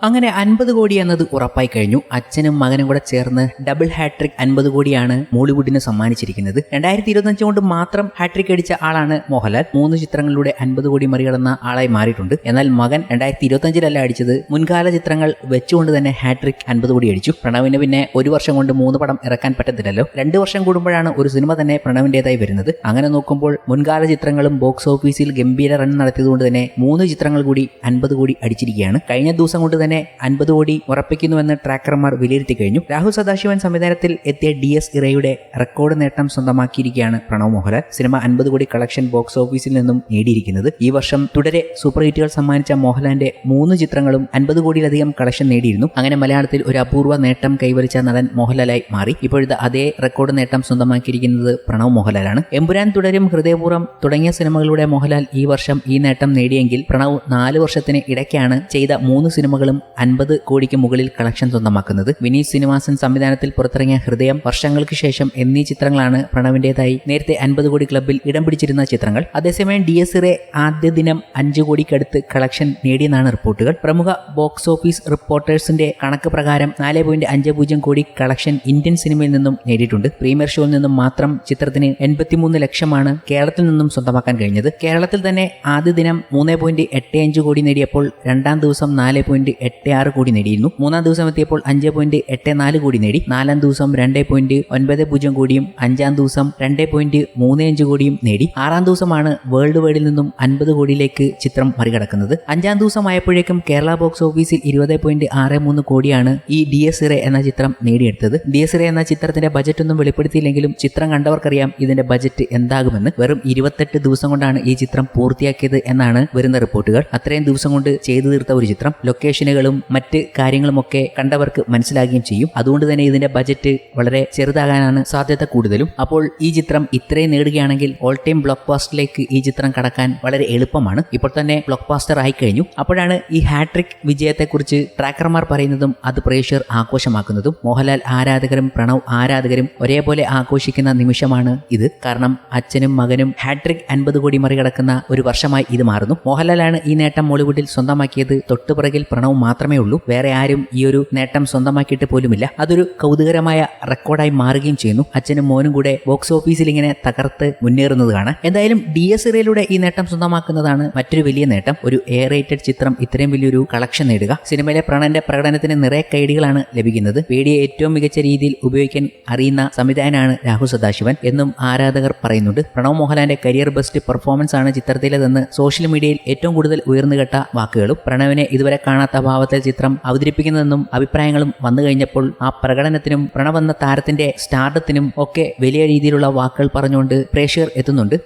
അങ്ങനെ അൻപത് കോടി എന്നത് ഉറപ്പായി കഴിഞ്ഞു. അച്ഛനും മകനും കൂടെ ചേർന്ന് ഡബിൾ ഹാട്രിക് അൻപത് കോടിയാണ് മോളിവുഡിന് സമ്മാനിച്ചിരിക്കുന്നത്. രണ്ടായിരത്തി ഇരുപത്തഞ്ച് കൊണ്ട് മാത്രം ഹാട്രിക് അടിച്ച ആളാണ് മോഹൻലാൽ. മൂന്ന് ചിത്രങ്ങളിലൂടെ അൻപത് കോടി മറികടന്ന ആളായി മാറിയിട്ടുണ്ട്. എന്നാൽ മകൻ രണ്ടായിരത്തി ഇരുപത്തഞ്ചിലല്ല അടിച്ചത്. മുൻകാല ചിത്രങ്ങൾ വെച്ചുകൊണ്ട് തന്നെ ഹാട്രിക് അൻപത് കോടി അടിച്ചു. പ്രണവിന് പിന്നെ ഒരു വർഷം കൊണ്ട് മൂന്ന് പടം ഇറക്കാൻ പറ്റത്തില്ലല്ലോ. രണ്ട് വർഷം കൂടുമ്പോഴാണ് ഒരു സിനിമ തന്നെ പ്രണവിന്റേതായി വരുന്നത്. അങ്ങനെ നോക്കുമ്പോൾ മുൻകാല ചിത്രങ്ങളും ബോക്സ് ഓഫീസിൽ ഗംഭീര റൺ നടത്തിയതുകൊണ്ട് തന്നെ മൂന്ന് ചിത്രങ്ങൾ കൂടി അൻപത് കോടി അടിച്ചിരിക്കുകയാണ്. കഴിഞ്ഞ ദിവസം കൊണ്ട് തന്നെ അൻപത് കോടി ഉറപ്പിക്കുന്നുവെന്ന് ട്രാക്കർമാർ വിലയിരുത്തി കഴിഞ്ഞു. രാഹുൽ സദാശിവൻ സംവിധാനത്തിൽ എത്തിയ ഡി എസ് ഇറയുടെ റെക്കോർഡ് നേട്ടം സ്വന്തമാക്കിയിരിക്കുകയാണ് പ്രണവ് മോഹൻലാൽ. സിനിമ അൻപത് കോടി കളക്ഷൻ ബോക്സ് ഓഫീസിൽ നിന്നും നേടിയിരിക്കുന്നത്. ഈ വർഷം തുടരെ സൂപ്പർ ഹിറ്റുകൾ സമ്മാനിച്ച മോഹൻലാലിന്റെ മൂന്ന് ചിത്രങ്ങളും അൻപത് കോടിയിലധികം കളക്ഷൻ നേടിയിരുന്നു. അങ്ങനെ മലയാളത്തിൽ ഒരു അപൂർവ നേട്ടം കൈവരിച്ച നടൻ മോഹൻലാലായി മാറി. ഇപ്പോഴത്തെ അതേ റെക്കോർഡ് നേട്ടം സ്വന്തമാക്കിയിരിക്കുന്നത് പ്രണവ് മോഹൻലാലാണ്. എമ്പുരാൻ തുടരും ഹൃദയപൂർവം തുടങ്ങിയ സിനിമകളിലൂടെ മോഹൻലാൽ ഈ വർഷം ഈ നേട്ടം നേടിയെങ്കിൽ പ്രണവ് നാല് വർഷത്തിന് ഇടയ്ക്കാണ് ചെയ്ത മൂന്ന് സിനിമകളും അൻപത് കോടിക്ക് മുകളിൽ കളക്ഷൻ സ്വന്തമാക്കുന്നത്. വിനീത് ശ്രീനിവാസൻ സംവിധാനത്തിൽ പുറത്തിറങ്ങിയ ഹൃദയം വർഷങ്ങൾക്ക് ശേഷം എന്നീ ചിത്രങ്ങളാണ് പ്രണവിന്റേതായി. നേരത്തെ അൻപത് കോടി ക്ലബിൽ ഇടം പിടിച്ചിരുന്ന ചിത്രങ്ങൾ. അതേസമയം ഡി എസ് ഇറെ ആദ്യ ദിനം അഞ്ച് കോടിക്കടുത്ത് കളക്ഷൻ നേടിയെന്നാണ് റിപ്പോർട്ടുകൾ. പ്രമുഖ ബോക്സ് ഓഫീസ് റിപ്പോർട്ടേഴ്സിന്റെ കണക്ക് പ്രകാരം നാല് പോയിന്റ് അഞ്ച് പൂജ്യം കോടി കളക്ഷൻ ഇന്ത്യൻ സിനിമയിൽ നിന്നും നേടിയിട്ടുണ്ട്. പ്രീമിയർ ഷോയിൽ നിന്നും മാത്രം ചിത്രത്തിന് എൺപത്തിമൂന്ന് ലക്ഷമാണ് കേരളത്തിൽ നിന്നും സ്വന്തമാക്കാൻ കഴിഞ്ഞത്. കേരളത്തിൽ തന്നെ ആദ്യ ദിനം മൂന്ന് പോയിന്റ് എട്ട് അഞ്ച് കോടി നേടിയപ്പോൾ രണ്ടാം ദിവസം നാല് പോയിന്റ് എട്ട് ആറ് കോടി നേടിയിരുന്നു. മൂന്നാം ദിവസം എത്തിയപ്പോൾ അഞ്ച് പോയിന്റ് എട്ട് നാല് കോടി നേടി. നാലാം ദിവസം രണ്ട് പോയിന്റ് ഒൻപത് പൂജ്യം കോടിയും അഞ്ചാം ദിവസം രണ്ട് പോയിന്റ് മൂന്ന് അഞ്ച് കോടിയും നേടി. ആറാം ദിവസമാണ് വേൾഡ് വൈഡിൽ നിന്നും അൻപത് കോടിയിലേക്ക് ചിത്രം മറികടക്കുന്നത്. അഞ്ചാം ദിവസം ആയപ്പോഴേക്കും കേരള ബോക്സ് ഓഫീസിൽ ഇരുപത് പോയിന്റ് ആറ് മൂന്ന് കോടിയാണ് ഈ ഡി എസ് ഇറെ എന്ന ചിത്രം നേടിയെടുത്തത്. ഡി എസ് ഇറെ എന്ന ചിത്രത്തിന്റെ ബജറ്റ് ഒന്നും വെളിപ്പെടുത്തിയില്ലെങ്കിലും ചിത്രം കണ്ടവർക്കറിയാം ഇതിന്റെ ബജറ്റ് എന്താകുമെന്ന്. വെറും ഇരുപത്തെട്ട് ദിവസം കൊണ്ടാണ് ഈ ചിത്രം പൂർത്തിയാക്കിയത് എന്നാണ് വരുന്ന റിപ്പോർട്ടുകൾ. അത്രയും ദിവസം കൊണ്ട് ചെയ്തു തീർത്ത ഒരു ചിത്രം. ലൊക്കേഷനുകളും മറ്റ് കാര്യങ്ങളുമൊക്കെ കണ്ടവർക്ക് മനസ്സിലാകുകയും ചെയ്യും. അതുകൊണ്ട് തന്നെ ഇതിന്റെ ബജറ്റ് വളരെ ചെറുതാകാനാണ് സാധ്യത കൂടുതലും. അപ്പോൾ ഈ ചിത്രം ഇത്രയും നേടുകയാണെങ്കിൽ ഓൾ ടൈം ബ്ലോക്ക് ബാസ്റ്ററിലേക്ക് ഈ ചിത്രം കടക്കാൻ വളരെ എളുപ്പമാണ്. ഇപ്പോൾ തന്നെ ബ്ലോക്ക് ബാസ്റ്റർ ആയി കഴിഞ്ഞു അപ്പോഴാണ് ഈ ഹാട്രിക് വിജയത്തെക്കുറിച്ച് ട്രാക്കർമാർ പറയുന്നതും അത് പ്രേക്ഷകർ ആഘോഷമാക്കുന്നതും. മോഹൻലാൽ ആരാധകരും പ്രണവ് ആരാധകരും ഒരേപോലെ ആഘോഷിക്കുന്ന നിമിഷമാണ് ഇത്. കാരണം അച്ഛനും മകനും ഹാട്രിക് അൻപത് കോടി മറികടക്കുന്ന ഒരു വർഷമായി ഇത് മാറുന്നു. മോഹൻലാലാണ് ഈ നേട്ടം മോളിവുഡിൽ സ്വന്തമാക്കിയത്. തൊട്ടുപിറകിൽ പ്രണവ് മാത്രമേ ഉള്ളൂ. വേറെ ആരും ഈ ഒരു നേട്ടം സ്വന്തമാക്കിയിട്ട് പോലുമില്ല. അതൊരു കൗതുകരമായ റെക്കോർഡായി മാറുകയും ചെയ്യുന്നു. അച്ഛനും മോനും കൂടെ ബോക്സ് ഓഫീസിൽ ഇങ്ങനെ തകർത്ത് മുന്നേറുന്നത് എന്തായാലും ഡി എസ് ഇറയിലൂടെ ഈ നേട്ടം സ്വന്തമാക്കുന്നതാണ് മറ്റൊരു വലിയ നേട്ടം. ഒരു എ റേറ്റഡ് ചിത്രം ഇത്രയും വലിയൊരു കളക്ഷൻ നേടുക. സിനിമയിലെ പ്രണന്റെ പ്രകടനത്തിന് നിറയെ കൈഡികളാണ് ലഭിക്കുന്നത്. പേടിയെ ഏറ്റവും മികച്ച രീതിയിൽ ഉപയോഗിക്കാൻ അറിയുന്ന സംവിധായകനാണ് രാഹുൽ സദാശിവൻ എന്നും ആരാധകർ പറയുന്നുണ്ട്. പ്രണവ് മോഹൻലാലിന്റെ കരിയർ ബെസ്റ്റ് പെർഫോമൻസ് ആണ് ചിത്രത്തിലേതെന്ന് സോഷ്യൽ മീഡിയയിൽ ഏറ്റവും കൂടുതൽ ഉയർന്നുകെട്ട വാക്കുകളും. പ്രണവിനെ ഇതുവരെ കാണാത്ത ഭാവത്തിൽ ചിത്രം അവതരിപ്പിക്കുന്നതെന്നും അഭിപ്രായങ്ങളും വന്നു കഴിഞ്ഞപ്പോൾ ആ പ്രകടനത്തിനും പ്രണവെന്ന താരത്തിന്റെ സ്റ്റാർഡത്തിനും ഒക്കെ വലിയ രീതിയിലുള്ള വാക്കുകൾ പറഞ്ഞുകൊണ്ട് പ്രേക്ഷകർ എത്തുന്നുണ്ട്.